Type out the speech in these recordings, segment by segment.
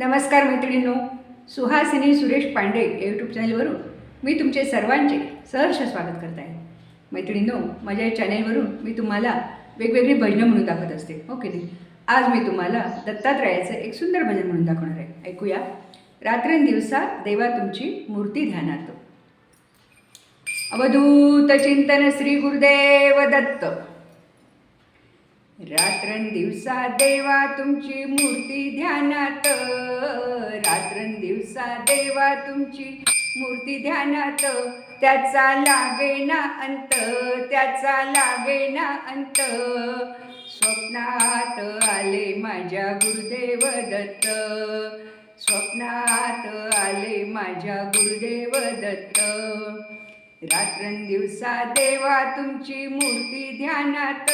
नमस्कार मैत्रिणींनो सुहासिनी सुरेश पांडे यूट्यूब चॅनलवरून मी तुमचे सर्वांचे सहर्ष स्वागत करत आहे. मैत्रिणींनो माझ्या या चॅनेलवरून मी तुम्हाला वेगवेगळी भजनं म्हणून दाखवत असते. हो ओके नाही? आज मी तुम्हाला दत्तात्रयाचं एक सुंदर भजन म्हणून दाखवणार आहे. ऐकूया. रात्रंदिवसा देवा तुमची मूर्ती ध्यानात अवधूत चिंतन श्री गुरुदेव दत्त. रात्रंदिवसा देवा तुमची मूर्ती ध्यानात रात्रंदिवसा देवा तुमची मूर्ती ध्यानात. त्याचा लागेना अंत त्याचा लागेना अंत. स्वप्नात आले माझ्या गुरुदेव दत्त. स्वप्नात आले माझ्या गुरुदेव दत्त. रात्रंदिवसा देवा तुमची मूर्ती ध्यानात.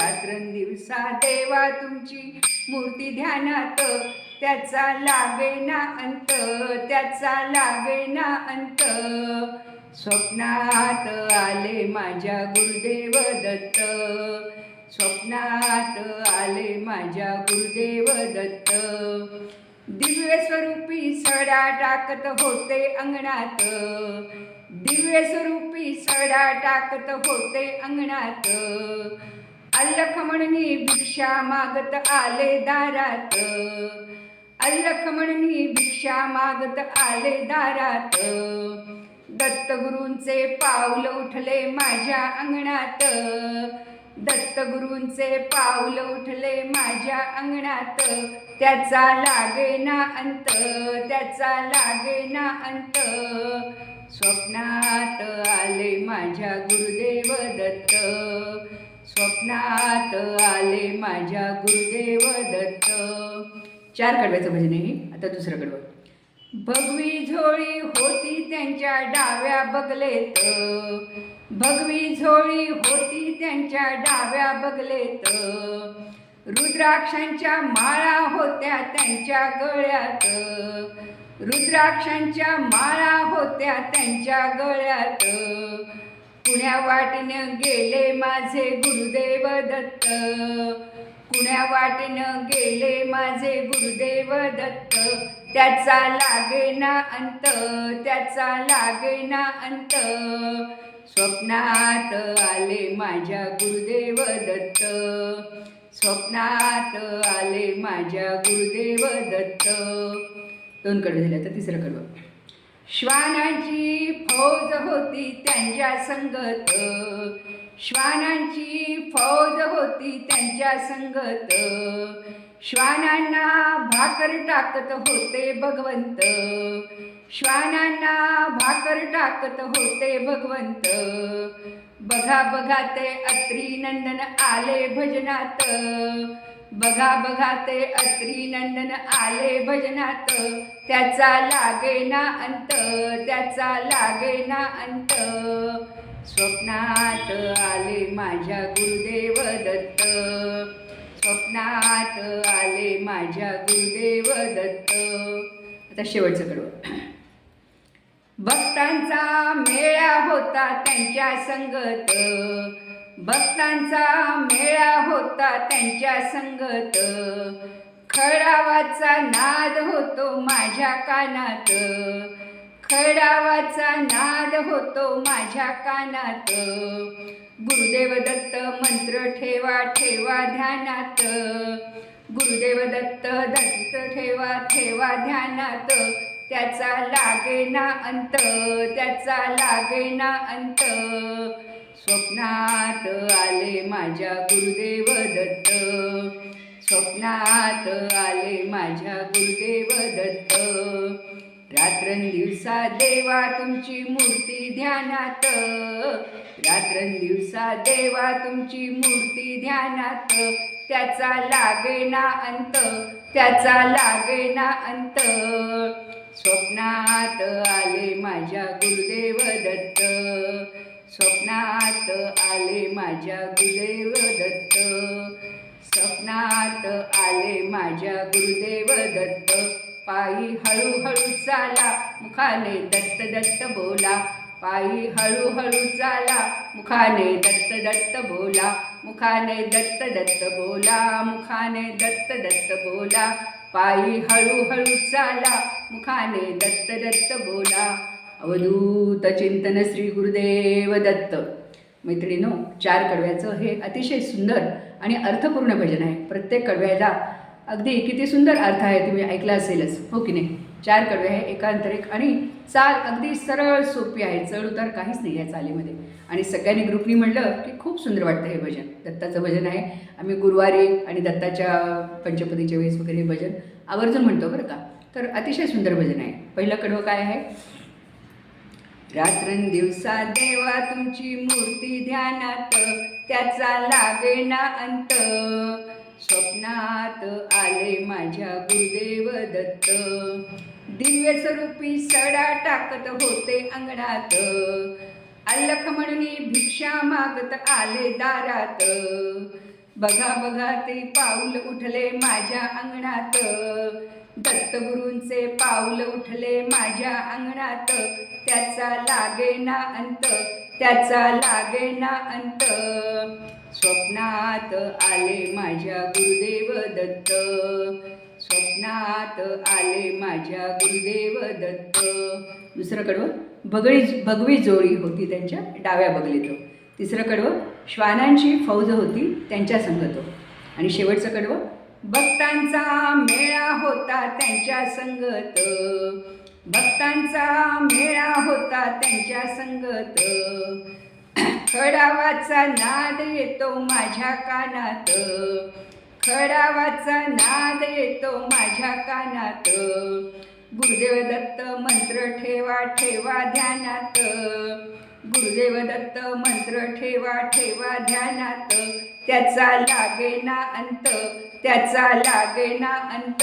रात्रंदिवसा देवा तुमची मूर्ती ध्यानात. त्याचा लागेना अंत त्याचा लागेना अंत. स्वप्नात आले माझ्या गुरुदेव दत्त. स्वप्नात आले माझ्या गुरुदेव दत्त. दिव्य स्वरूपी सडा टाकत होते अंगणात. दिव्य स्वरूपी सडा टाकत होते अंगणात. अल्लख म्हणणी भिक्षा मागत आले दारात. अल्लख म्हणणी भिक्षा मागत आले दारात. दत्तगुरूंचे पाऊल उठले माझ्या अंगणात. दत्तगुरूंचे पाऊल उठले माझ्या अंगणात. त्याचा लागेना अंत त्याचा लागे ना अंत. स्वप्नात आले माझ्या गुरुदेव दत्त. स्वप्नात आले माझ्या गुरुदेव दत्त. चार कडव्याचं भजन आहे आता दुसरं कडवं. भगवी झोळी होती त्यांच्या डाव्या बगलेत. भगवी झोळी होती त्यांच्या डाव्या बगलेत. रुद्राक्षांच्या माळा होत्या त्यांच्या गळ्यात. रुद्राक्षांच्या माळा होत्या त्यांच्या गळ्यात. पुण्या वाटीनं गेले माझे गुरुदेव दत्त. पुण्या वाटेनं गेले माझे गुरुदेव दत्त. त्याचा लागेना अंत त्याचा लागेना अंत. स्वप्नात आले माझ्या गुरुदेव दत्त. स्वप्नात आले माझ्या गुरुदेव दत्त. दोन कडवे झाले तर तिसरं कडवं श्वानाची फौज होती त्यांच्या संगत. श्वानांची फौज होती त्यांच्या संगत. श्वानांना भाकर टाकत होते भगवंत. श्वानांना भाकर टाकत होते भगवंत. बघा बघा ते अत्री नंदन आले भजनात. बघा बघा ते अत्री नंदन आले भजनात. त्याचा लागेना अंत त्याचा लागेना अंत. स्वप्नात आले माझ्या गुरुदेव दत्त. स्वप्नात आले माझ्या गुरुदेव दत्त. आता शेवटचं कडवं. भक्तांचा मेळा होता त्यांच्या संगत. भक्तांचा मेळा होता त्यांच्या संगत. खळावाचा नाद होतो माझ्या कानात. खडावाचा नाद होतो माझ्या कानात. गुरुदेव दत्त मंत्र ठेवा ठेवा ध्यानात. गुरुदेव दत्त दत्त ठेवा ठेवा ध्यानात. त्याचा लागेना अंत त्याचा लागेना अंत. स्वप्नात आले माझ्या गुरुदेव दत्त. स्वप्नात आले माझ्या गुरुदेव दत्त. रात्रंदिवसा देवा तुमची मूर्ती ध्यानात. रात्रंदिवसा देवा तुमची मूर्ती ध्यानात. त्याचा लागेना अंत त्याचा लागेना अंत. स्वप्नात आले माझ्या गुरुदेव दत्त. स्वप्नात आले माझ्या गुरुदेव दत्त. स्वप्नात आले माझ्या गुरुदेव दत्त. पायी हळूहळू चाला मुखाने दत्त दत्त बोला. पायी हळूहळू चाला मुखाने दत्त दत्त बोला. मुखाने दत्त दत्त बोला मुखाने दत्त दत्त बोला. पायी हळूहळू चाला मुखाने दत्त दत्त बोला. अवधूत चिंतन श्री गुरुदेव दत्त. मैत्रिणीनो चार कडव्याचं हे अतिशय सुंदर आणि अर्थपूर्ण भजन आहे. प्रत्येक कडव्याला अगदी किती सुंदर अर्थ आहे तुम्ही ऐकला असेलच. हो की नाही? चार कडवे आहे एकांतरिक आणि चाल अगदी सरळ सोपी आहे. चढ उतार काहीच नाही आहे चालीमध्ये. आणि सगळ्यांनी ग्रुपनी म्हणलं की खूप सुंदर वाटतं हे भजन. दत्ताचं भजन आहे. आम्ही गुरुवारी आणि दत्ताच्या पंचपदीच्या वेळेस वगैरे हे भजन आवर्जून म्हणतो बरं का. तर अतिशय सुंदर भजन आहे. पहिलं कडवं काय आहे? रात्रंदिवसा देवा तुमची मूर्ती ध्यानात त्याचा लागे ना अंत. स्वप्नात आले माझ्या गुरुदेव दत्त. दिव्य स्वरूपी सडा टाकत होते अंगणात. अल्लख म्हणून भिक्षा मागत आले दारात. बघा बघा ते पाऊल उठले माझ्या अंगणात. दत्तगुरूंचे पाऊल उठले माझ्या अंगणात. त्याचा लागे ना अंत. त्याचा लागे ना अंत. स्वप्नात आले माझ्या गुरुदेव दत्त. स्वप्नात आले माझ्या गुरुदेव दत्त. दुसरं कडवं बगळी भगवी जोडी होती त्यांच्या डाव्या बगलीत तिसरं कडवं श्वानांची फौज होती त्यांच्या संगत आणि शेवटचं कडवं भक्तांचा मेळा होता त्यांच्या संगत. भक्तांचा मेळा होता त्यांच्या संगत. खडावाचा नाद येतो माझ्या कानात. खडावाचा नाद येतो माझ्या कानात. गुरुदेव दत्त मंत्र ठेवा ठेवा ध्यानात. गुरुदेव दत्त मंत्र ठेवा ठेवा ध्यानात. त्याचा लागे ना अंत त्याचा लागे ना अंत.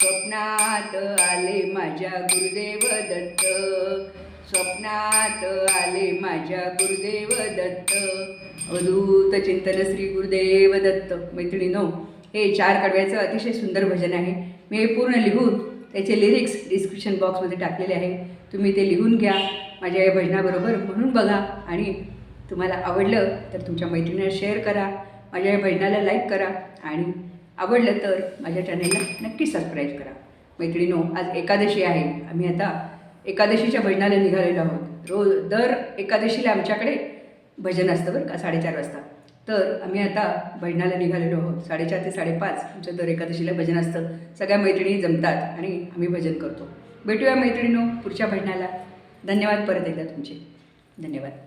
स्वप्नात आले माझ्या गुरुदेव दत्त. स्वप्नात आले माझ्या गुरुदेव दत्त. अवधूत चिंतन श्री गुरुदेव दत्त. मैत्रिणीनो हे चार कडव्याचं अतिशय सुंदर भजन आहे. मी हे पूर्ण लिहून त्याचे लिरिक्स डिस्क्रिप्शन बॉक्समध्ये टाकलेले आहे. तुम्ही ते लिहून घ्या. माझ्या या भजनाबरोबर म्हणून बघा. आणि तुम्हाला आवडलं तर तुमच्या मैत्रिणीला शेअर करा. माझ्या या भजनाला लाईक करा. आणि आवडलं तर माझ्या चॅनेलला नक्की सबस्क्राईब करा. मैत्रिणीनो आज एकादशी आहे. आम्ही आता एकादशीच्या भजनाला निघालेलो आहोत. रोज दर एकादशीला आमच्याकडे भजन असतं बरं का साडेचार वाजता. तर आम्ही आता भजनाला निघालेलो आहोत. साडेचार ते साडेपाच आमचं दर एकादशीला भजन असतं. सगळ्या मैत्रिणी जमतात आणि आम्ही भजन करतो. भेटूया मैत्रिणीनो पुढच्या भजनाला. धन्यवाद परत एकदा तुमचे. धन्यवाद.